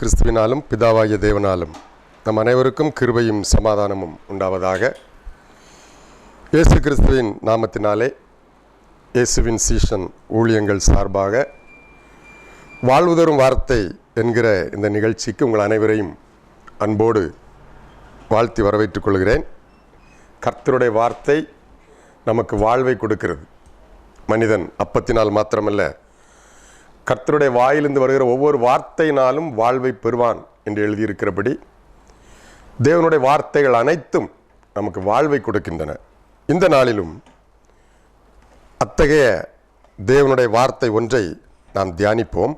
கிறிஸ்துவினாலும் பிதாவாகிய தேவனாலும் நம் அனைவருக்கும் கிருபையும் சமாதானமும் உண்டாவதாக. இயேசு கிறிஸ்துவின் நாமத்தினாலே இயேசுவின் சீஷன் ஊழியங்கள் சார்பாக வாழ்வுதரும் வார்த்தை என்கிற இந்த நிகழ்ச்சிக்கு உங்கள் அனைவரையும் அன்போடு வாழ்த்தி வரவேற்றுக் கொள்கிறேன். கர்த்தருடைய வார்த்தை நமக்கு வாழ்வை கொடுக்கிறது. மனிதன் அப்பத்தினால் மாத்திரமல்ல கர்த்தருடைய வாயிலிருந்து வருகிற ஒவ்வொரு வார்த்தையினாலும் வாழ்வை பெறுவான் என்று எழுதியிருக்கிறபடி தேவனுடைய வார்த்தைகள் அனைத்தும் நமக்கு வாழ்வை கொடுக்கின்றன. இந்த நாளிலும் அத்தகைய தேவனுடைய வார்த்தை ஒன்றை நாம் தியானிப்போம்.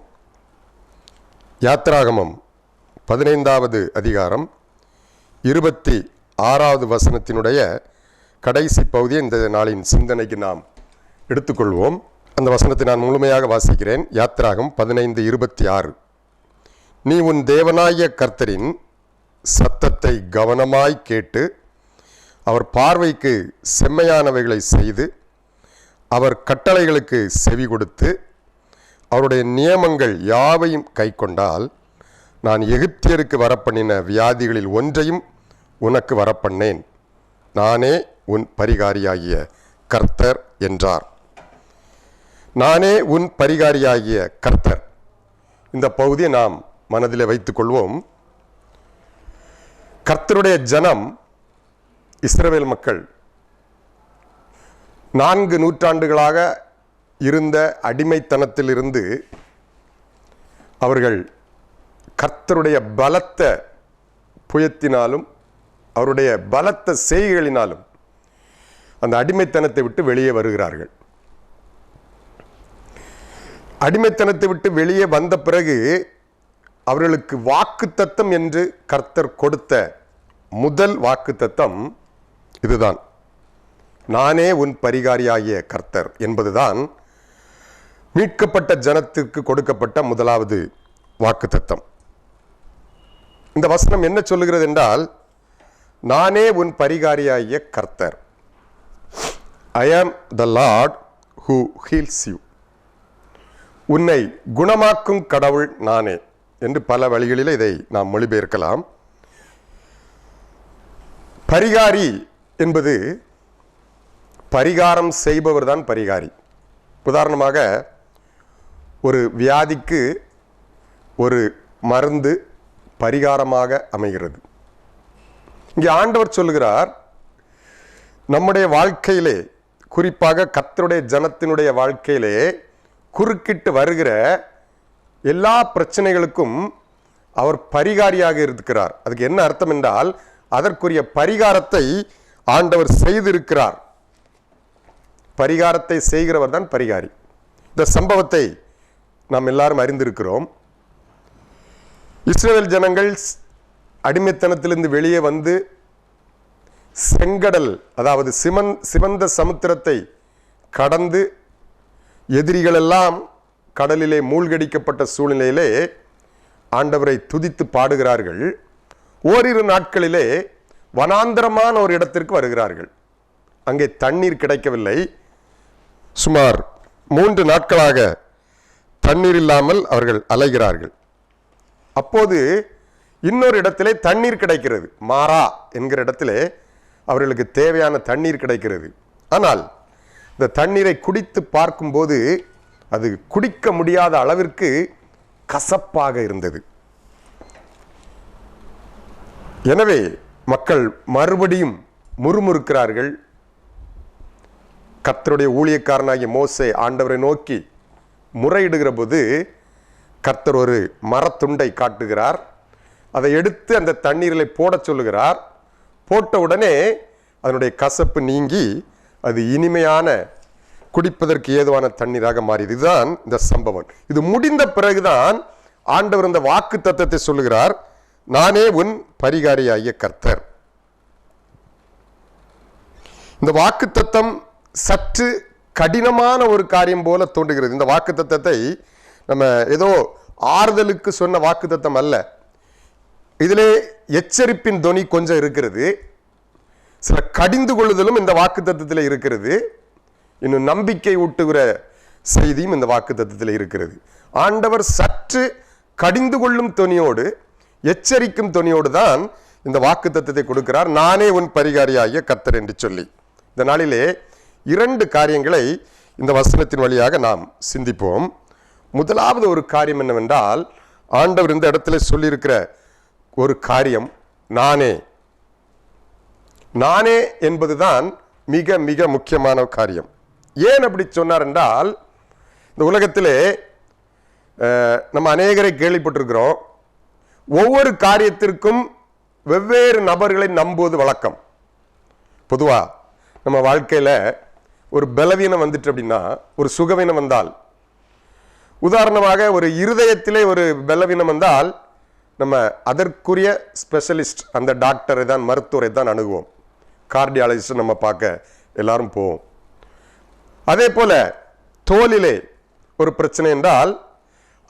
யாத்ராகமம் பதினைந்தாவது அதிகாரம் இருபத்தி ஆறாவது வசனத்தினுடைய கடைசி பகுதியை இந்த நாளின் சிந்தனைக்கு நாம் எடுத்துக்கொள்வோம். அந்த வசனத்தை நான் முழுமையாக வாசிக்கிறேன். யாத்திராகம் பதினைந்து இருபத்தி ஆறு. நீ உன் தேவனாய கர்த்தரின் சத்தத்தை கவனமாய் கேட்டு அவர் பார்வைக்கு செம்மையானவைகளை செய்து அவர் கட்டளைகளுக்கு செவி கொடுத்து அவருடைய நியமங்கள் யாவையும் கைக்கொண்டால் நான் எகிப்தியருக்கு வரப்பண்ணின வியாதிகளில் ஒன்றையும் உனக்கு வரப்பண்ணேன். நானே உன் பரிகாரியாகிய கர்த்தர் என்றார். நானே உன் பரிகாரியாகிய கர்த்தர். இந்த பகுதியை நாம் மனதில் வைத்துக் கொள்வோம் கர்த்தருடைய ஜனம் இஸ்ரவேல் மக்கள் நான்கு நூற்றாண்டுகளாக இருந்த அடிமைத்தனத்திலிருந்து அவர்கள் கர்த்தருடைய பலத்த புயத்தினாலும் அவருடைய பலத்த செய்கைகளினாலும் அந்த அடிமைத்தனத்தை விட்டு வெளியே வருகிறார்கள். அடிமைத்தனத்தை விட்டு வெளியே வந்த பிறகு அவர்களுக்கு வாக்குத்தத்தம் என்று கர்த்தர் கொடுத்த முதல் வாக்குத்தத்தம் இதுதான். நானே உன் பரிகாரியாகிய கர்த்தர் என்பதுதான் மீட்கப்பட்ட ஜனத்திற்கு கொடுக்கப்பட்ட முதலாவது வாக்குத்தத்தம். இந்த வசனம் என்ன சொல்லுகிறது என்றால் நானே உன் பரிகாரியாகிய கர்த்தர். I am the lord who heals you உன்னை குணமாக்கும் கடவுள் நானே என்று பல வழிகளில் இதை நாம் மொழிபெயர்க்கலாம். பரிகாரி என்பது பரிகாரம் செய்பவர் தான் பரிகாரி. உதாரணமாக ஒரு வியாதிக்கு ஒரு மருந்து பரிகாரமாக அமைகிறது. இங்கே ஆண்டவர் சொல்லுகிறார் நம்முடைய வாழ்க்கையிலே குறிப்பாக கத்தருடைய ஜனத்தினுடைய வாழ்க்கையிலே குறுக்கிட்டு வருகிற எல்லா பிரச்சனைகளுக்கும் அவர் பரிகாரியாக இருக்கிறார். அதுக்கு என்ன அர்த்தம் என்றால் அதற்குரிய பரிகாரத்தை ஆண்டவர் செய்திருக்கிறார். பரிகாரத்தை செய்கிறவர் தான் பரிகாரி. இந்த சம்பவத்தை நாம் எல்லாரும் அறிந்திருக்கிறோம். இஸ்ரேல் ஜனங்கள் அடிமைத்தனத்திலிருந்து வெளியே வந்து செங்கடல் அதாவது சிமன் சிவந்த சமுத்திரத்தை கடந்து எதிரிகளெல்லாம் கடலிலே மூழ்கடிக்கப்பட்ட சூழ்நிலையிலே ஆண்டவரை துதித்து பாடுகிறார்கள். ஓரிரு நாட்களிலே வனாந்திரமான ஒரு இடத்திற்கு வருகிறார்கள். அங்கே தண்ணீர் கிடைக்கவில்லை. சுமார் மூன்று நாட்களாக தண்ணீர் இல்லாமல் அவர்கள் அலைகிறார்கள். அப்போது இன்னொரு இடத்திலே தண்ணீர் கிடைக்கிறது. மாறா என்கிற இடத்திலே அவர்களுக்கு தேவையான தண்ணீர் கிடைக்கிறது. ஆனால் இந்த தண்ணீரை குடித்து பார்க்கும்போது அது குடிக்க முடியாத அளவிற்கு கசப்பாக இருந்தது. எனவே மக்கள் மறுபடியும் முறுமுறுக்கிறார்கள். கர்த்தருடைய ஊழியக்காரனாகிய மோசே ஆண்டவரை நோக்கி முறையிடுகிற போது கர்த்தர் ஒரு மரத்துண்டை காட்டுகிறார். அதை எடுத்து அந்த தண்ணீரில் போடச் சொல்லுகிறார். போட்ட உடனே அதனுடைய கசப்பு நீங்கி அது இனிமையான குடிப்பதற்கு ஏதுவான தண்ணீராக மாறியது. இதுதான் இந்த சம்பவம். இது முடிந்த பிறகுதான் ஆண்டவர் இந்த வாக்கு தத்தத்தை சொல்லுகிறார் நானே உன் பரிகாரியாகிய கர்த்தர். இந்த வாக்கு தத்தம் சற்று கடினமான ஒரு காரியம் போல தோன்றுகிறது. இந்த வாக்கு தத்தத்தை நம்ம ஏதோ ஆறுதலுக்கு சொன்ன வாக்கு தத்தம் அல்ல. இதிலே எச்சரிப்பின் தொனி கொஞ்சம் இருக்கிறது. சில கடிந்து கொள்ளுதலும் இந்த வாக்கு தத்துவத்தில் இருக்கிறது. இன்னும் நம்பிக்கை ஊட்டுகிற செய்தியும் இந்த வாக்கு தத்துவத்தில் இருக்கிறது. ஆண்டவர் சற்று கடிந்து கொள்ளும் துணியோடு எச்சரிக்கும் துணியோடு தான் இந்த வாக்கு தத்துவத்தை கொடுக்கிறார். நானே உன் பரிகாரியாகிய கத்தர் என்று சொல்லி. இந்த நாளிலே இரண்டு காரியங்களை இந்த வசனத்தின் வழியாக நாம் சிந்திப்போம். முதலாவது ஒரு காரியம் என்னவென்றால் ஆண்டவர் இந்த இடத்துல சொல்லியிருக்கிற ஒரு காரியம் நானே நானே என்பதுதான் மிக மிக முக்கியமான காரியம். ஏன் அப்படி சொன்னார் என்றால் இந்த உலகத்திலே நம்ம அநேகரை கேள்விப்பட்டிருக்கிறோம். ஒவ்வொரு காரியத்திற்கும் வெவ்வேறு நபர்களை நம்புவது வழக்கம். பொதுவாக நம்ம வாழ்க்கையில் ஒரு பலவீனம் வந்துட்டு அப்படின்னா ஒரு சுகவீனம் வந்தால் உதாரணமாக ஒரு இருதயத்திலே ஒரு பலவீனம் வந்தால் நம்ம அதற்குரிய ஸ்பெஷலிஸ்ட் அந்த டாக்டரை தான் மருத்துவரை தான் அணுகுவோம். கார்டியாலஜிஸ்ட் நம்ம பார்க்க எல்லாரும் போவோம். அதே போல தோலிலே ஒரு பிரச்சனை என்றால்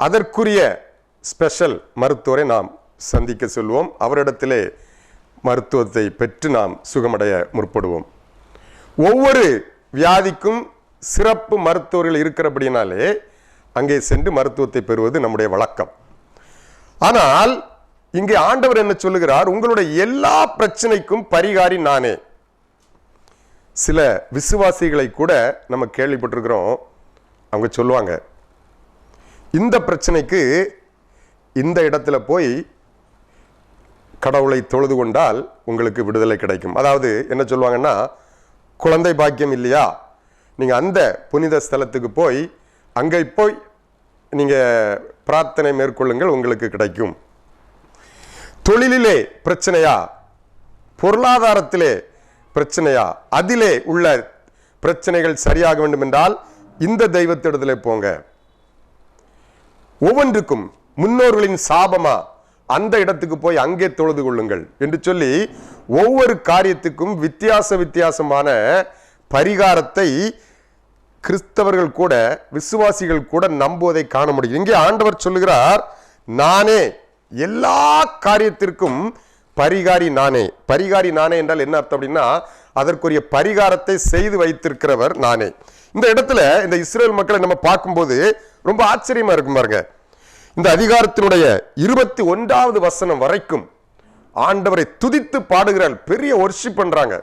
அதற்குரிய ஸ்பெஷல் மருத்துவரை நாம் சந்திக்க செல்வோம். அவரிடத்திலே மருத்துவத்தை பெற்று நாம் சுகமடைய முற்படுவோம். ஒவ்வொரு வியாதிக்கும் சிறப்பு மருத்துவர்கள் இருக்கிறபடினாலே அங்கே சென்று மருத்துவத்தை பெறுவது நம்முடைய வழக்கம். ஆனால் இங்கே ஆண்டவர் என்ன சொல்லுகிறார்? உங்களுடைய எல்லா பிரச்சனைக்கும் பரிகாரி நானே. சில விசுவாசிகளை கூட நம்ம கேள்விப்பட்டிருக்கிறோம். அவங்க சொல்லுவாங்க இந்த பிரச்சனைக்கு இந்த இடத்துல போய் கடவுளை தொழுது கொண்டால் உங்களுக்கு விடுதலை கிடைக்கும். அதாவது என்ன சொல்லுவாங்கன்னா குழந்தை பாக்கியம் இல்லையா? நீங்கள் அந்த புனித ஸ்தலத்துக்கு போய் அங்கே போய் நீங்கள் பிரார்த்தனை மேற்கொள்ளுங்கள் உங்களுக்கு கிடைக்கும். தொழிலிலே பிரச்சனையா? பொருளாதாரத்திலே பிரச்சனையா? அதிலே உள்ள பிரச்சனைகள் சரியாக வேண்டும் என்றால் இந்த தெய்வத்திடத்திலே போங்க. ஒவ்வொன்றுக்கும் முன்னோர்களின் சாபமா? அந்த இடத்துக்கு போய் அங்கே தொழுது கொள்ளுங்கள் என்று சொல்லி ஒவ்வொரு காரியத்துக்கும் வித்தியாச வித்தியாசமான பரிகாரத்தை கிறிஸ்தவர்கள் கூட விசுவாசிகள் கூட நம்புவதை காண முடியும். இங்கே ஆண்டவர் சொல்லுகிறார் நானே எல்லா காரியத்திற்கும் பரிகாரி நானே. பரிகாரி நானே என்றால் என்ன அர்த்தம் அப்படின்னா அதற்குரிய பரிகாரத்தை செய்து வைத்திருக்கிறவர் நானே. இந்த இடத்துல இந்த இஸ்ரேல் மக்களை நம்ம பார்க்கும்போது ரொம்ப ஆச்சரியமா இருக்கும் பாருங்க. இந்த அதிகாரத்தினுடைய இருபத்தி ஒன்றாவது வசனம் வரைக்கும் ஆண்டவரை துதித்து பாடுகிறாள் பெரிய ஒர்ஷிப் பண்றாங்க.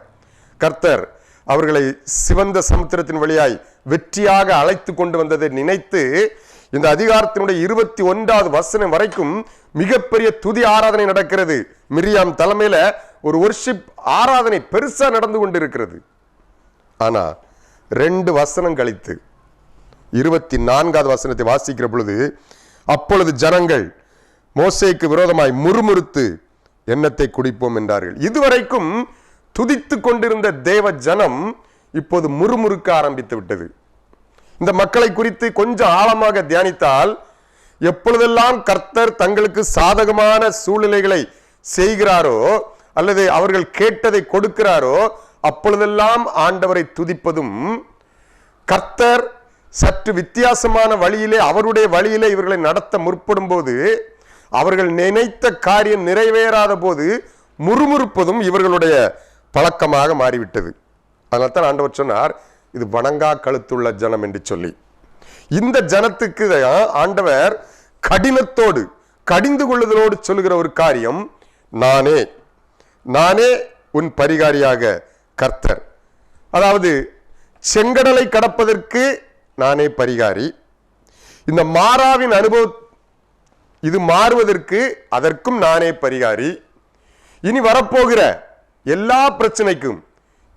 கர்த்தர் அவர்களை சிவந்த சமுத்திரத்தின் வழியாய் வெற்றியாக அழைத்து கொண்டு வந்ததை நினைத்து இந்த அதிகாரத்தினுடைய இருபத்தி ஒன்றாவது வசனம் வரைக்கும் மிகப்பெரிய துதி ஆராதனை நடக்கிறது. மிரியாம் தலைமையில ஒரு ஒர்ஷிப் ஆராதனை பெருசா நடந்து கொண்டிருக்கிறது. ஆனா ரெண்டு வசனம் கழித்து இருபத்தி நான்காவது வசனத்தை வாசிக்கிற பொழுது அப்பொழுது ஜனங்கள் மோசைக்கு விரோதமாய் முறுமுறுத்து எண்ணத்தை குடிப்போம் என்றார்கள். இதுவரைக்கும் துதித்து கொண்டிருந்த தேவ ஜனம் இப்போது முறுமுறுக்க ஆரம்பித்து விட்டது. இந்த மக்களை குறித்து கொஞ்சம் ஆழமாக தியானித்தால் எப்பொழுதெல்லாம் கர்த்தர் தங்களுக்கு சாதகமான சூழ்நிலைகளை செய்கிறாரோ அல்லது அவர்கள் கேட்டதை கொடுக்கிறாரோ அப்பொழுதெல்லாம் ஆண்டவரை துதிப்பதும் கர்த்தர் சற்று வித்தியாசமான வழியிலே அவருடைய வழியிலே இவர்களை நடத்த முற்படும் போது அவர்கள் நினைத்த காரியம் நிறைவேறாத போது முறுமுறுப்பதும் இவர்களுடைய பழக்கமாக மாறிவிட்டது. அதனால தான் ஆண்டவர் சொன்னார் இது வணங்கா கழுத்துள்ள ஜனம் என்று சொல்லி. இந்த ஜனத்துக்கு ஆண்டவர் கடினத்தோடு கடிந்து கொள்ளுதலோடு சொல்லுகிற ஒரு காரியம் நானே. நானே உன் பரிகாரியாக கர்த்தர். அதாவது செங்கடலை கடப்பதற்கு நானே பரிகாரி. இந்த மாறாவின் அனுபவ இது மாறுவதற்கு அதற்கும் நானே பரிகாரி. இனி வரப்போகிற எல்லா பிரச்சனைக்கும்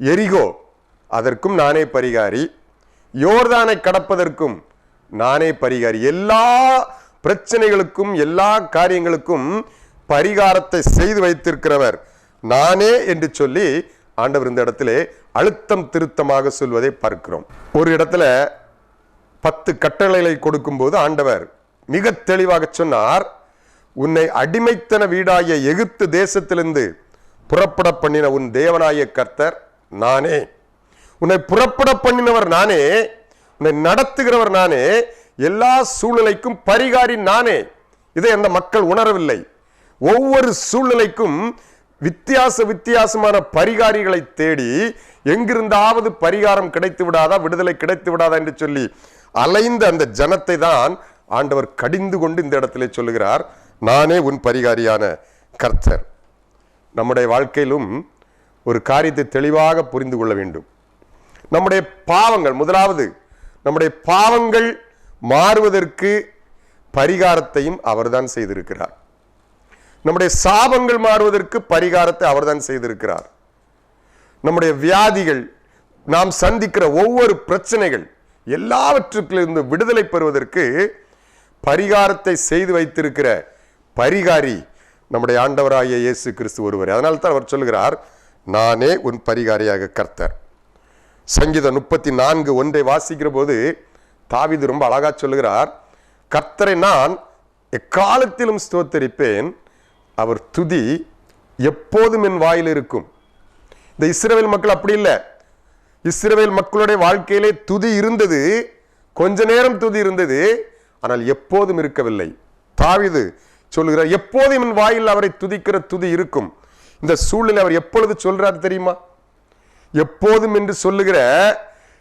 எரிகோ. அதற்கும் நானே பரிகாரி. யோர்தானை கடப்பதற்கும் நானே பரிகாரி. எல்லா பிரச்சனைகளுக்கும் எல்லா காரியங்களுக்கும் பரிகாரத்தை செய்து வைத்திருக்கிறவர் நானே என்று சொல்லி ஆண்டவர் இந்த இடத்திலே அழுத்தம் திருத்தமாக சொல்வதை பார்க்கிறோம். ஒரு இடத்துல பத்து கட்டளைகளை கொடுக்கும்போது ஆண்டவர் மிக தெளிவாக சொன்னார் உன்னை அடிமைத்தன வீடாகிய எகிப்து தேசத்திலிருந்து புறப்பட பண்ணின உன் தேவனாய கர்த்தர் நானே. உன்னை புறப்பட பண்ணினவர் நானே உன்னை நடத்துகிறவர் நானே எல்லா சூழ்நிலைக்கும் பரிகாரி நானே. இதை அந்த மக்கள் உணரவில்லை. ஒவ்வொரு சூழ்நிலைக்கும் வித்தியாச வித்தியாசமான பரிகாரிகளை தேடி எங்கிருந்தாவது பரிகாரம் கிடைத்து விடாதா விடுதலை கிடைத்து விடாதா என்று சொல்லி அலைந்த அந்த ஜனத்தை தான் ஆண்டவர் கடிந்து கொண்டு இந்த இடத்திலே சொல்லுகிறார் நானே உன் பரிகாரியான கர்த்தர். நம்முடைய வாழ்க்கையிலும் ஒரு காரியத்தை தெளிவாக புரிந்து கொள்ள வேண்டும். நம்முடைய பாவங்கள் முதலாவது நம்முடைய பாவங்கள் மாறுவதற்கு பரிகாரத்தையும் அவர்தான் செய்திருக்கிறார். நம்முடைய சாபங்கள் மாறுவதற்கு பரிகாரத்தை அவர்தான் செய்திருக்கிறார். நம்முடைய வியாதிகள் நாம் சந்திக்கிற ஒவ்வொரு பிரச்சனைகள் எல்லாவற்றுக்கிலிருந்து விடுதலை பெறுவதற்கு பரிகாரத்தை செய்து வைத்திருக்கிற பரிகாரி நம்முடைய ஆண்டவராகிய இயேசு கிறிஸ்து ஒருவர். அதனால்தான் அவர் சொல்லுகிறார் நானே உன் பரிகாரியாக கர்த்தர். சங்கீதம் முப்பத்தி நான்கு ஒன்றை வாசிக்கிற போது தாவிது ரொம்ப அழகா சொல்லுகிறார் கர்த்தரை நான் எக்காலத்திலும் ஸ்தோத்தரிப்பேன் அவர் துதி எப்போதும் என் வாயில் இருக்கும். இந்த இஸ்ரவேல் மக்கள் அப்படி இல்லை. இஸ்ரவேல் மக்களுடைய வாழ்க்கையிலே துதி இருந்தது கொஞ்ச நேரம் துதி இருந்தது ஆனால் எப்போதும் இருக்கவில்லை. தாவிது சொல்லுகிறார் எப்போதும் என் வாயில் அவரை துதிக்கிற துதி இருக்கும். இந்த சூழ்நிலை அவர் எப்பொழுது சொல்றார் தெரியுமா? எப்போதும் என்று சொல்லுகிற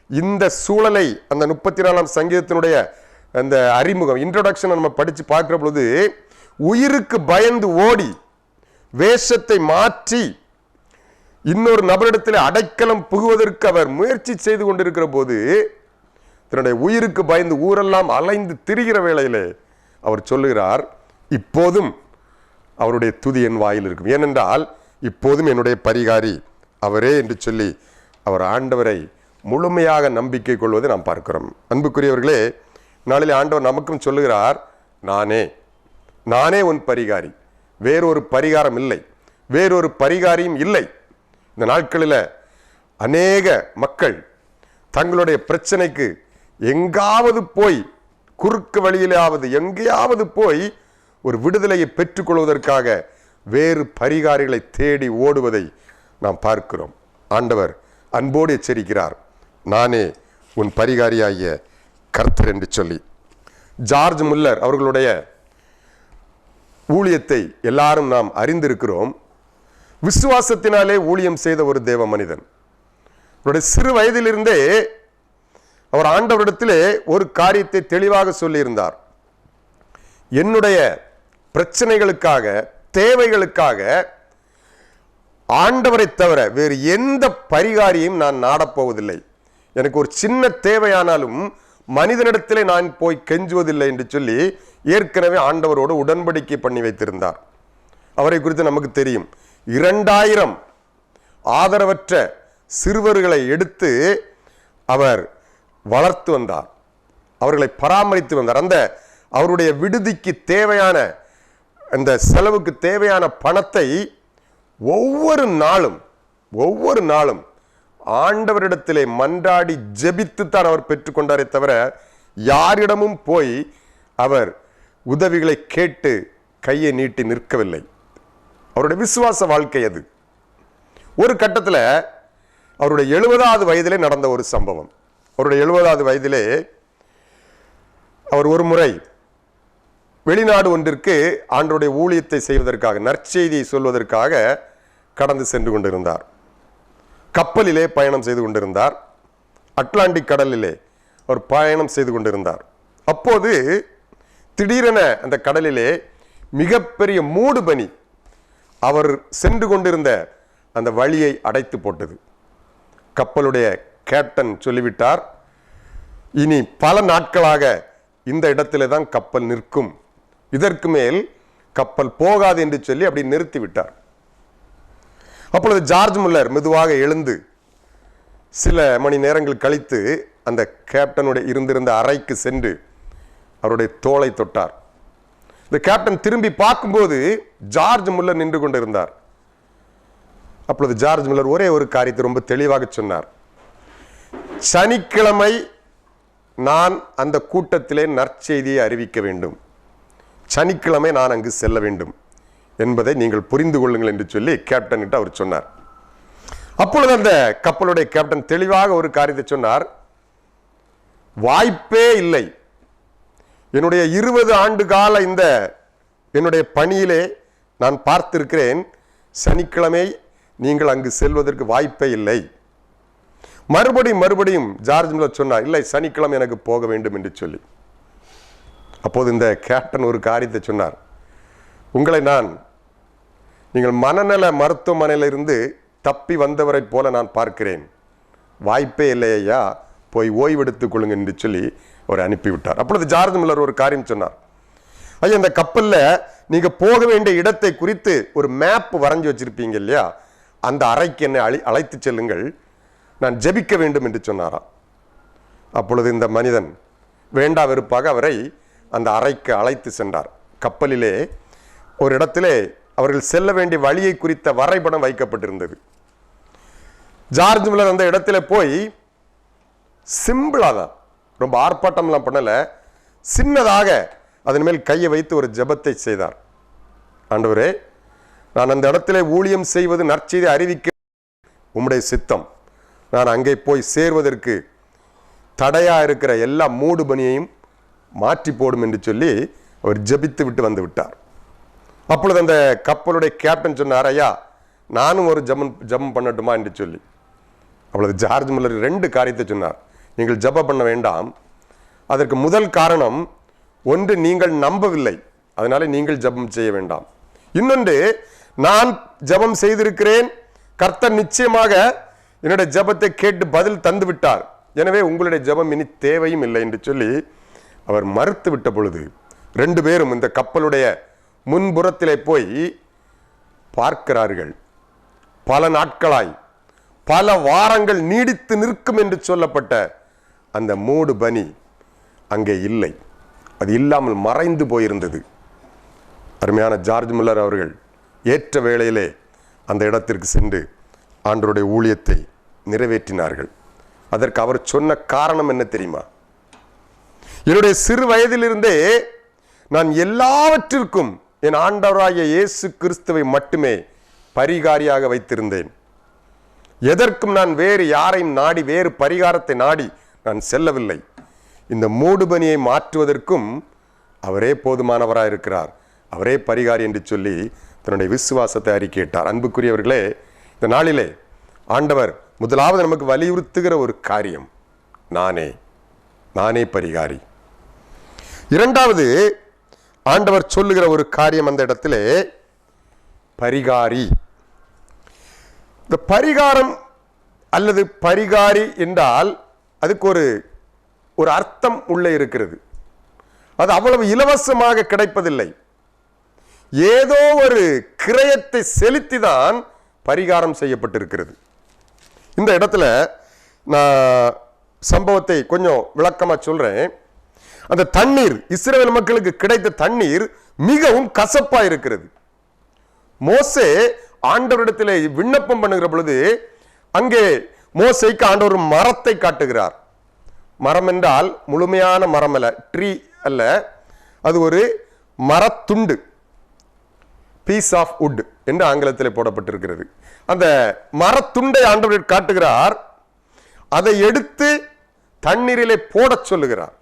இந்த சூழலை அந்த முப்பத்தி நாலாம் சங்கீதத்தினுடைய அந்த அறிமுகம் இன்ட்ரோடக்ஷன் நம்ம படித்து பார்க்குற பொழுது உயிருக்கு பயந்து ஓடி வேஷத்தை மாற்றி இன்னொரு நபரிடத்தில் அடைக்கலம் புகுவதற்கு அவர் முயற்சி செய்து கொண்டிருக்கிற போது தன்னுடைய உயிருக்கு பயந்து ஊரெல்லாம் அலைந்து திரிகிற வேளையிலே அவர் சொல்லுகிறார் இப்போதும் அவருடைய துதி என் வாயில் இருக்கும். ஏனென்றால் இப்போதும் என்னுடைய பரிகாரி அவரே என்று சொல்லி அவர் ஆண்டவரை முழுமையாக நம்பிக்கை கொள்வதை நாம் பார்க்கிறோம். அன்புக்குரியவர்களே நாளில் ஆண்டவர் நமக்கும் சொல்லுகிறார் நானே நானே உன் பரிகாரி. வேறொரு பரிகாரம் இல்லை. வேறொரு பரிகாரியும் இல்லை. இந்த நாட்களில் அநேக மக்கள் தங்களுடைய பிரச்சனைக்கு எங்காவது போய் குறுக்கு வழியிலாவது எங்கேயாவது போய் ஒரு விடுதலையை பெற்றுக்கொள்வதற்காக வேறு பரிகாரிகளை தேடி ஓடுவதை நாம் பார்க்கிறோம். ஆண்டவர் அன்போடு எச்சரிக்கிறார். நானே உன் பரிகாரியாகிய கர்த்தர் என்று சொல்லி. ஜார்ஜ் முல்லர் அவர்களுடைய ஊழியத்தை எல்லாரும் நாம் அறிந்திருக்கிறோம். விசுவாசத்தினாலே ஊழியம் செய்த ஒரு தேவ மனிதன். அவருடைய சிறு வயதிலிருந்தே அவர் ஆண்டவரிடத்திலே ஒரு காரியத்தை தெளிவாக சொல்லியிருந்தார். என்னுடைய பிரச்சனைகளுக்காக தேவைகளுக்காக ஆண்டவரை தவிர வேறு எந்த பரிகாரியும் நான் நாடப்போவதில்லை. எனக்கு ஒரு சின்ன தேவையானாலும் மனிதனிடத்திலே நான் போய் கெஞ்சுவதில்லை என்று சொல்லி ஏற்கனவே ஆண்டவரோடு உடன்படிக்கை பண்ணி வைத்திருந்தார். அவரை குறித்து நமக்கு தெரியும். இரண்டாயிரம் ஆதரவற்ற சிறுவர்களை எடுத்து அவர் வளர்த்து வந்தார். அவர்களை பராமரித்து வந்தார். அந்த அவருடைய விடுதிக்கு தேவையான அந்த செலவுக்கு தேவையான பணத்தை ஒவ்வொரு நாளும் ஒவ்வொரு நாளும் ஆண்டவரிடத்திலே மன்றாடி ஜெபித்து தான் அவர் பெற்றுக்கொண்டாரே தவிர யாரிடமும் போய் அவர் உதவிகளை கேட்டு கையை நீட்டி நிற்கவில்லை. அவருடைய விசுவாச வாழ்க்கை அது. ஒரு கட்டத்தில் அவருடைய எழுபதாவது வயதிலே நடந்த ஒரு சம்பவம். அவருடைய எழுபதாவது வயதிலே அவர் ஒரு முறை வெளிநாடு ஒன்றிற்கு ஆண்டருடைய ஊழியத்தை செய்வதற்காக நற்செய்தியை சொல்வதற்காக கடந்து சென்று கொண்டிருந்தார். கப்பலிலே பயணம் செய்து கொண்டிருந்தார். அட்லாண்டிக் கடலிலே அவர் பயணம் செய்து கொண்டிருந்தார். அப்போது திடீரென அந்த கடலிலே மிகப்பெரிய மூடு பனி அவர் சென்று கொண்டிருந்த அந்த வழியை அடைத்து போட்டது. கப்பலுடைய கேப்டன் சொல்லிவிட்டார் இனி பல நாட்களாக இந்த இடத்திலே தான் கப்பல் நிற்கும். இதற்கு மேல் கப்பல் போகாது என்று சொல்லி அப்படி நிறுத்தி விட்டார் அப்பொழுது ஜார்ஜ் முல்லர் மெதுவாக எழுந்து சில மணி நேரங்கள் கழித்து அந்த கேப்டனுடைய இருந்திருந்த அறைக்கு சென்று அவருடைய தோலை தொட்டார். இந்த கேப்டன் திரும்பி பார்க்கும்போது ஜார்ஜ் முல்லர் நின்று கொண்டிருந்தார். அப்பொழுது ஜார்ஜ் முல்லர் ஒரே ஒரு காரியத்தை ரொம்ப தெளிவாக சொன்னார். சனிக்கிழமை நான் அந்த கூட்டத்திலே நற்செய்தியை அறிவிக்க வேண்டும். சனிக்கிழமை நான் அங்கு செல்ல வேண்டும் என்பதை நீங்கள் புரிந்து கொள்ளுங்கள் என்று சொல்லி கேப்டன்கிட்ட அவர் சொன்னார். அப்பொழுது அந்த கப்பலுடைய கேப்டன் தெளிவாக ஒரு காரியத்தை சொன்னார். வாய்ப்பே இல்லை. என்னுடைய இருபது ஆண்டு கால இந்த என்னுடைய பணியிலே நான் பார்த்திருக்கிறேன். சனிக்கிழமை நீங்கள் அங்கு செல்வதற்கு வாய்ப்பே இல்லை. மறுபடியும் மறுபடியும் ஜார்ஜ் மில்லர் சொன்னார் இல்லை சனிக்கிழமை எனக்கு போக வேண்டும் என்று சொல்லி. அப்போது இந்த கேப்டன் ஒரு காரியத்தை சொன்னார். உங்களை நான் நீங்கள் மனநல மருத்துவமனையிலிருந்து தப்பி வந்தவரைப் போல நான் பார்க்கிறேன். வாய்ப்பே இல்லை ஐயா போய் ஓய்வெடுத்துக் கொள்ளுங்க என்று சொல்லி அவர் அனுப்பிவிட்டார். அப்பொழுது ஜார்ஜ் மில்லர் ஒரு காரியம் சொன்னார். ஐயா இந்த கப்பலில் நீங்கள் போக வேண்டிய இடத்தை குறித்து ஒரு மேப் வரைஞ்சி வச்சிருப்பீங்க இல்லையா? அந்த அறைக்கு என்னை அழை அழைத்து செல்லுங்கள். நான் ஜெபிக்க வேண்டும் என்று சொன்னாராம். அப்பொழுது இந்த மனிதன் வேண்டா வெறுப்பாக அவரை அந்த அறைக்கு அழைத்து சென்றார். கப்பலிலே ஒரு இடத்திலே அவர்கள் செல்ல வேண்டிய வழியை குறித்த வரைபடம் வைக்கப்பட்டிருந்தது. ஜார்ஜ் மில்லர் அந்த இடத்துல போய் சிம்பிளாக தான் ரொம்ப ஆர்ப்பாட்டம்லாம் பண்ணல சின்னதாக அதன் மேல் கையை வைத்து ஒரு ஜெபத்தை செய்தார். ஆண்டவரே நான் அந்த இடத்திலே ஊழியம் செய்வது நற்செய்தி அறிவிக்க உம்முடைய சித்தம். நான் அங்கே போய் சேர்வதற்கு தடையா இருக்கிற எல்லா மூடுபனியையும் மாற்றி போடும் என்று சொல்லி அவர் ஜெபித்து விட்டு வந்து விட்டார். அப்பொழுது அந்த கப்பலுடைய கேப்டன் சொன்னார் ஐயா நானும் ஒரு ஜமன் ஜபம் பண்ணட்டுமா? என்று சொல்லி. அப்பொழுது ஜார்ஜ் முல்லர் ரெண்டு காரியத்தை சொன்னார். நீங்கள் ஜெபம் பண்ண வேண்டாம். அதற்கு முதல் காரணம் ஒன்று நீங்கள் நம்பவில்லை. அதனால நீங்கள் ஜெபம் செய்ய வேண்டாம். இன்னொன்று நான் ஜெபம் செய்திருக்கிறேன். கர்த்தர் நிச்சயமாக என்னுடைய ஜெபத்தை கேட்டு பதில் தந்து விட்டார் எனவே உங்களுடைய ஜெபம் இனி தேவையும் இல்லை. என்று சொல்லி அவர் மறுத்து விட்ட பொழுது ரெண்டு பேரும் இந்த கப்பலுடைய முன்புறத்திலே போய் பார்க்கிறார்கள். பல நாட்களாய் பல வாரங்கள் நீடித்து நிற்கும் என்று சொல்லப்பட்ட அந்த மூடு பனி அங்கே இல்லை. அது இல்லாமல் மறைந்து போயிருந்தது. அருமையான ஜார்ஜ் முல்லர் அவர்கள் ஏற்ற வேளையிலே அந்த இடத்திற்கு சென்று ஆண்டருடைய ஊழியத்தை நிறைவேற்றினார்கள். அதற்கு அவர் சொன்ன காரணம் என்ன தெரியுமா? என்னுடைய சிறு வயதிலிருந்தே நான் எல்லாவற்றிற்கும் என் ஆண்டவராகிய இயேசு கிறிஸ்துவை மட்டுமே பரிகாரியாக வைத்திருந்தேன். எதற்கும் நான் வேறு யாரையும் நாடி வேறு பரிகாரத்தை நாடி நான் செல்லவில்லை. இந்த மூடுபனியை மாற்றுவதற்கும் அவரே போதுமானவராக இருக்கிறார். அவரே பரிகாரி என்று சொல்லி தன்னுடைய விசுவாசத்தை அறிக்கையிட்டார். அன்புக்குரியவர்களே இந்த நாளிலே ஆண்டவர் முதலாவது நமக்கு வலியுறுத்துகிற ஒரு காரியம். நானே. நானே பரிகாரி. இரண்டாவது ஆண்டவர் சொல்லுகிற ஒரு காரியம் அந்த இடத்திலே பரிகாரி. இந்த பரிகாரம் அல்லது பரிகாரி என்றால் அதுக்கு ஒரு ஒரு அர்த்தம் உள்ளே இருக்கிறது. அது அவ்வளவு இலவசமாக கிடைப்பதில்லை. ஏதோ ஒரு கிரயத்தை செலுத்தி தான் பரிகாரம் செய்யப்பட்டிருக்கிறது. இந்த இடத்துல நான் சம்பவத்தை கொஞ்சம் விளக்கமாக சொல்றேன். அந்த தண்ணீர் இஸ்ரேல் மக்களுக்கு கிடைத்த தண்ணீர் மிகவும் கசப்பா இருக்கிறது. மோசே ஆண்டவரிடத்தில் விண்ணப்பம் பண்ணுகிற பொழுது அங்கே மோசைக்கு ஆண்டவர் மரத்தை காட்டுகிறார். மரம் என்றால் முழுமையான மரம் அல்ல ட்ரீ அல்ல. அது ஒரு மரத்துண்டு பீஸ் ஆஃப் உட் என்று ஆங்கிலத்தில் போடப்பட்டிருக்கிறது. அந்த மரத்துண்டை ஆண்டவர் காட்டுகிறார். அதை எடுத்து தண்ணீரிலே போடச் சொல்லுகிறார்.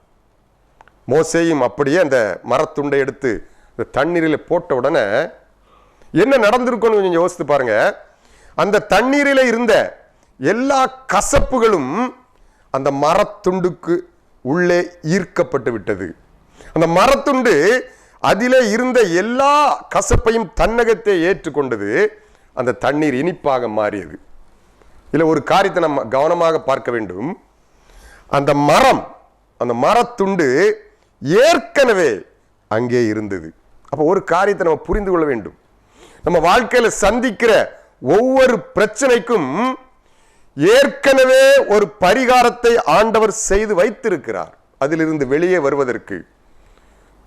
மோசையும் அப்படியே அந்த மரத்துண்டை எடுத்து இந்த தண்ணீரில் போட்ட உடனே என்ன நடந்திருக்கும்னு கொஞ்சம் யோசித்து பாருங்க. அந்த தண்ணீரில் இருந்த எல்லா கசப்புகளும் அந்த மரத்துண்டுக்கு உள்ளே ஈர்க்கப்பட்டு விட்டது. அந்த மரத்துண்டு அதிலே இருந்த எல்லா கசப்பையும் தன்னகத்தை ஏற்றுக்கொண்டது. அந்த தண்ணீர் இனிப்பாக மாறியது. இதில் ஒரு காரியத்தை நம்ம கவனமாக பார்க்க வேண்டும். அந்த மரம் அந்த மரத்துண்டு ஏற்கனவே அங்கே இருந்தது. அப்போ ஒரு காரியத்தை நம்ம புரிந்து கொள்ள வேண்டும். நம்ம வாழ்க்கையில் சந்திக்கிற ஒவ்வொரு பிரச்சனைக்கும் ஏற்கனவே ஒரு பரிகாரத்தை ஆண்டவர் செய்து வைத்திருக்கிறார். அதிலிருந்து வெளியே வருவதற்கு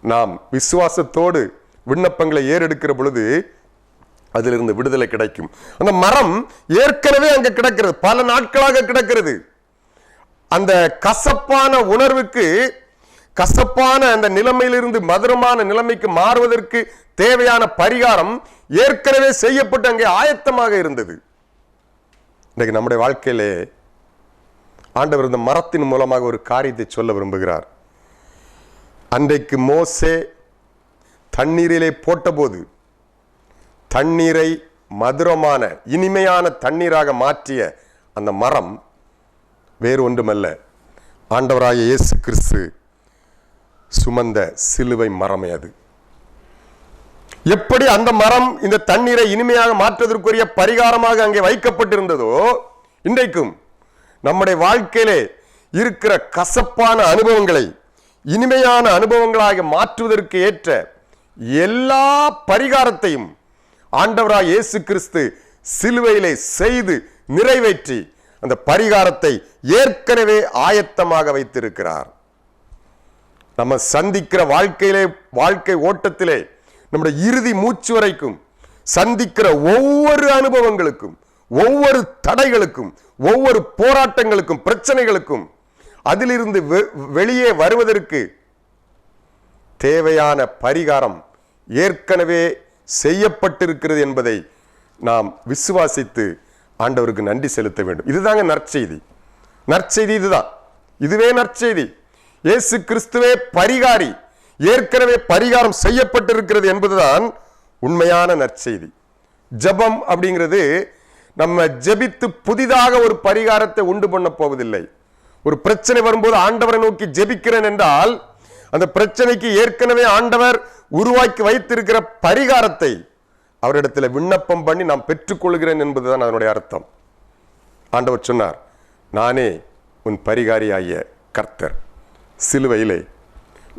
நாம் விசுவாசத்தோடு விண்ணப்பங்களை ஏறெடுக்கிற பொழுது அதிலிருந்து விடுதலை கிடைக்கும். அந்த மரம் ஏற்கனவே அங்கே கிடக்கிறது. பல நாட்களாக கிடக்கிறது. அந்த கசப்பான உணர்வுக்கு கசப்பான அந்த நிலைமையிலிருந்து மதுரமான நிலைமைக்கு மாறுவதற்கு தேவையான பரிகாரம் ஏற்கனவே செய்யப்பட்டு அங்கே ஆயத்தமாக இருந்தது. இன்றைக்கு நம்முடைய வாழ்க்கையிலே ஆண்டவர் இந்த மரத்தின் மூலமாக ஒரு காரியத்தை சொல்ல விரும்புகிறார். அன்றைக்கு மோசே தண்ணீரிலே போட்டபோது தண்ணீரை மதுரமான இனிமையான தண்ணீராக மாற்றிய அந்த மரம் வேறு ஒன்றுமல்ல ஆண்டவராய இயேசு கிறிஸ்து சுமந்த சிலுவை மரமே அது. எப்படி அந்த மரம் இந்த தண்ணீரை இனிமையாக மாற்றுவதற்குரிய பரிகாரமாக அங்கே வைக்கப்பட்டிருந்ததோ இன்றைக்கும் நம்முடைய வாழ்க்கையிலே இருக்கிற கசப்பான அனுபவங்களை இனிமையான அனுபவங்களாக மாற்றுவதற்கு ஏற்ற எல்லா பரிகாரத்தையும் ஆண்டவராய் இயேசு கிறிஸ்து சிலுவையிலே செய்து நிறைவேற்றி அந்த பரிகாரத்தை ஏற்கனவே ஆயத்தமாக வைத்திருக்கிறார். நம்ம சந்திக்கிற வாழ்க்கையிலே வாழ்க்கை ஓட்டத்திலே நம்முடைய இறுதி மூச்சு வரைக்கும் சந்திக்கிற ஒவ்வொரு அனுபவங்களுக்கும் ஒவ்வொரு தடைகளுக்கும் ஒவ்வொரு போராட்டங்களுக்கும் பிரச்சனைகளுக்கும் அதிலிருந்து வெ- வெளியே வருவதற்கு தேவையான பரிகாரம் ஏற்கனவே செய்யப்பட்டிருக்கிறது என்பதை நாம் விசுவாசித்து ஆண்டவருக்கு நன்றி செலுத்த வேண்டும். இதுதாங்க நற்செய்தி. நற்செய்தி இதுதான். இதுவே நற்செய்தி. இயேசு கிறிஸ்துவே பரிகாரி. ஏற்கனவே பரிகாரம் செய்யப்பட்டிருக்கிறது என்பதுதான் உண்மையான நற்செய்தி. ஜெபம் அப்படிங்கிறது நம்ம ஜெபித்து புதிதாக ஒரு பரிகாரத்தை உண்டு பண்ண போவதில்லை. ஒரு பிரச்சனை வரும்போது ஆண்டவரை நோக்கி ஜெபிக்கிறேன் என்றால் அந்த பிரச்சனைக்கு ஏற்கனவே ஆண்டவர் உருவாக்கி வைத்திருக்கிற பரிகாரத்தை அவரிடத்தில் விண்ணப்பம் பண்ணி நான் பெற்றுக்கொள்கிறேன் என்பதுதான் அதனுடைய அர்த்தம். ஆண்டவர் சொன்னார் நானே உன் பரிகாரியாகிய கர்த்தர். சிலுவையிலே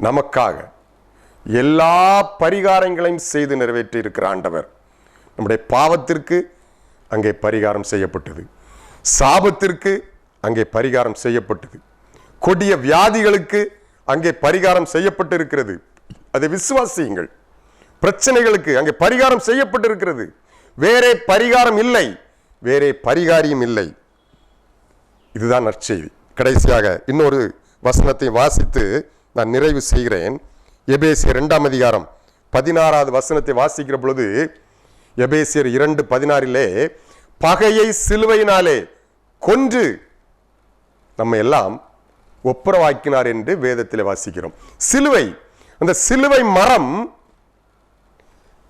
நமக்காக எல்லா பரிகாரங்களையும் செய்து நிறைவேற்றி இருக்கிற ஆண்டவர். நம்முடைய பாவத்திற்கு அங்கே பரிகாரம் செய்யப்பட்டது. சாபத்திற்கு அங்கே பரிகாரம் செய்யப்பட்டது. கொடிய வியாதிகளுக்கு அங்கே பரிகாரம் செய்யப்பட்டிருக்கிறது. அதை விசுவாசியுங்கள். பிரச்சனைகளுக்கு அங்கே பரிகாரம் செய்யப்பட்டிருக்கிறது. வேறே பரிகாரம் இல்லை. வேறே பரிகாரியும் இல்லை. இதுதான் நற்செய்தி. கடைசியாக இன்னொரு வசனத்தை வாசித்து நான் நிறைவு செய்கிறேன். எபேசியர் இரண்டாம் அதிகாரம் பதினாறாவது வசனத்தை வாசிக்கிற பொழுது எபேசியர் இரண்டு பதினாறிலே பகையை சிலுவையினாலே கொன்று நம்ம எல்லாம் ஒப்புரவாக்கினார் என்று வேதத்தில் வாசிக்கிறோம். சிலுவை அந்த சிலுவை மரம்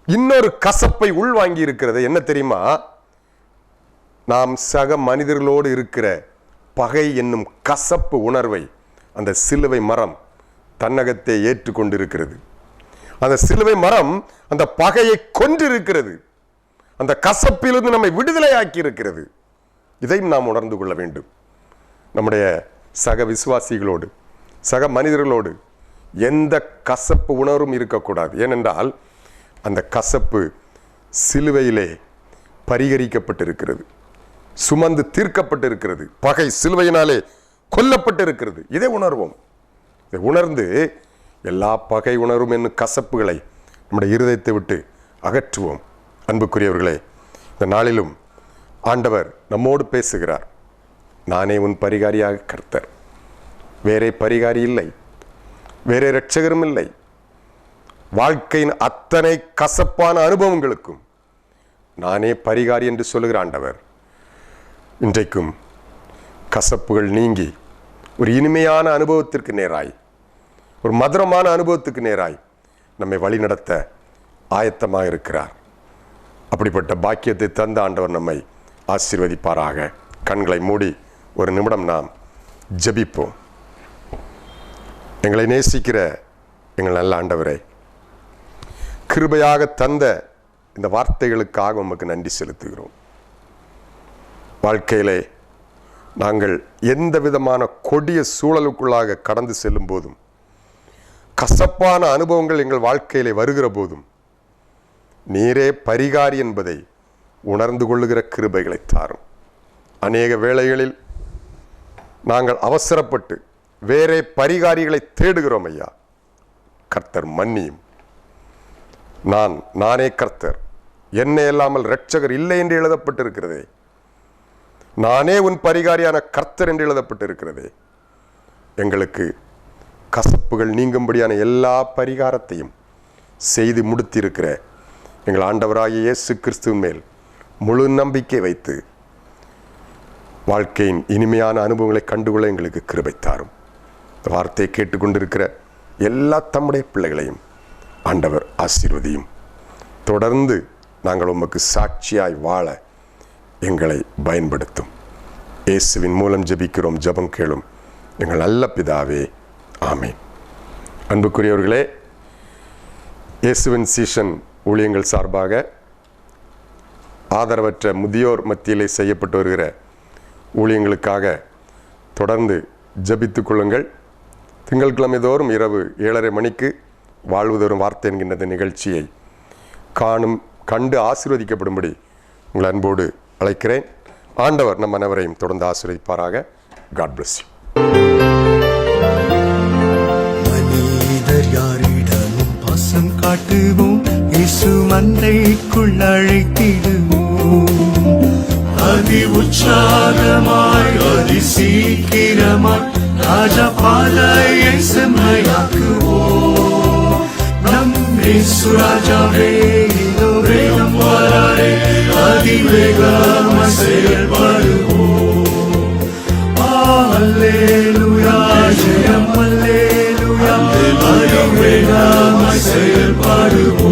இன்னொரு கசப்பை உள்வாங்கி இருக்கிறது. என்ன தெரியுமா? நாம் சக மனிதர்களோடு இருக்கிற பகை என்னும் கசப்பு உணர்வை அந்த சிலுவை மரம் தன்னகத்தை ஏற்றுக்கொண்டிருக்கிறது. அந்த சிலுவை மரம் அந்த பகையை கொன்றிருக்கிறது. அந்த கசப்பிலிருந்து நம்மை விடுதலையாக்கி இருக்கிறது இதையும் நாம் உணர்ந்து கொள்ள வேண்டும். நம்முடைய சக விசுவாசிகளோடு சக மனிதர்களோடு எந்த கசப்பு உணர்வும் இருக்கக்கூடாது. ஏனென்றால் அந்த கசப்பு சிலுவையிலே பரிகரிக்கப்பட்டிருக்கிறது. சுமந்து தீர்க்கப்பட்டிருக்கிறது. பகை சிலுவையினாலே கொல்லப்பட்டிருக்கிறது. இதை உணர்வோம். இதை உணர்ந்து எல்லா பகை உணரும் என்னும் கசப்புகளை நம்முடைய இருதயத்தை விட்டு அகற்றுவோம். அன்புக்குரியவர்களே இந்த நாளிலும் ஆண்டவர் நம்மோடு பேசுகிறார். நானே உன் பரிகாரியாக கர்த்தர். வேறே பரிகாரி இல்லை. வேறே இரட்சகரும் இல்லை. வாழ்க்கையின் அத்தனை கசப்பான அனுபவங்களுக்கும் நானே பரிகாரி என்று சொல்லுகிற ஆண்டவர் இன்றைக்கும் கசப்புகள் நீங்கி ஒரு இனிமையான அனுபவத்திற்கு நேராய் ஒரு மதுரமான அனுபவத்துக்கு நேராய் நம்மை வழிநடத்த ஆயத்தமாக இருக்கிறார். அப்படிப்பட்ட பாக்கியத்தை தந்த ஆண்டவர் நம்மை ஆசீர்வதிப்பாராக. கண்களை மூடி ஒரு நிமிடம் நாம் ஜெபிப்போம். எங்களை நேசிக்கிற எங்கள் நல்ல ஆண்டவரே கிருபையாக தந்த இந்த வார்த்தைகளுக்காக உமக்கு நன்றி செலுத்துகிறோம். வாழ்க்கையிலே நாங்கள் எந்த விதமான கொடிய சூழலுக்குள்ளாக கடந்து செல்லும் போதும் கசப்பான அனுபவங்கள் எங்கள் வாழ்க்கையிலே வருகிற போதும் நீரே பரிகாரி என்பதை உணர்ந்து கொள்ளுகிற கிருபைகளை தாரும். அநேக வேளைகளில் நாங்கள் அவசரப்பட்டு வேறே பரிகாரிகளை தேடுகிறோம் ஐயா. கர்த்தர் மன்னியும். நான் நானே கர்த்தர். என்னை இல்லாமல் இரட்சகர் இல்லை என்று எழுதப்பட்டிருக்கிறதே. நானே உன் பரிகாரியான கர்த்தர் என்று எழுதப்பட்டிருக்கிறதே. எங்களுக்கு கசப்புகள் நீங்கும்படியான எல்லா பரிகாரத்தையும் செய்து முடித்திருக்கிற எங்கள் ஆண்டவராகிய இயேசு கிறிஸ்துவின் மேல் முழு நம்பிக்கை வைத்து வாழ்க்கையின் இனிமையான அனுபவங்களை கண்டுகொள்ள எங்களுக்கு கிருபை தாரும். வார்த்தையை கேட்டுக்கொண்டிருக்கிற எல்லா தம்முடைய பிள்ளைகளையும் ஆண்டவர் ஆசீர்வதியும். தொடர்ந்து நாங்கள் உமக்கு சாட்சியாய் வாழ எங்களை பயன்படுத்தும். இயேசுவின் மூலம் ஜெபிக்கிறோம் ஜெபம் கேளும். எங்கள் நல்ல பிதாவே ஆமேன். அன்புக்குரியவர்களே இயேசுவின் சீசன் ஊழியங்கள் சார்பாக ஆதரவற்ற முதியோர் மத்தியிலே செய்யப்பட்டு வருகிற ஊழியங்களுக்காக தொடர்ந்து ஜெபித்துக் கொள்ளுங்கள். திங்கட்கிழமை தோறும் இரவு ஏழரை மணிக்கு வாழ்வுதரும் வார்த்தை என்கின்ற நிகழ்ச்சியை காணும் கண்டு ஆசீர்வதிக்கப்படும்படி உங்கள் அன்போடு அழைக்கிறேன். ஆண்டவர் நம் அனைவரையும் தொடர்ந்து ஆசீர்வதிப்பாராக. காட் பிளஸ் யூ மனிதர் யாரிடமும் பாசம் காட்டுவோம். இயேசு மந்தைக்குள் அழைத்திடுவோம். அதி உற்சாகமாய் அதி சீக்கிரமாய் ராஜா பாதையை செம்மையாக்குவோம். இயேசுராஜாவே இன்னும் வேகம் வாராரே அதிவேகமா செயல்படுவோம் அல்லேலுயா ஜெயம் அல்லேலுயா அதிவேகமா செயல்படுவோம்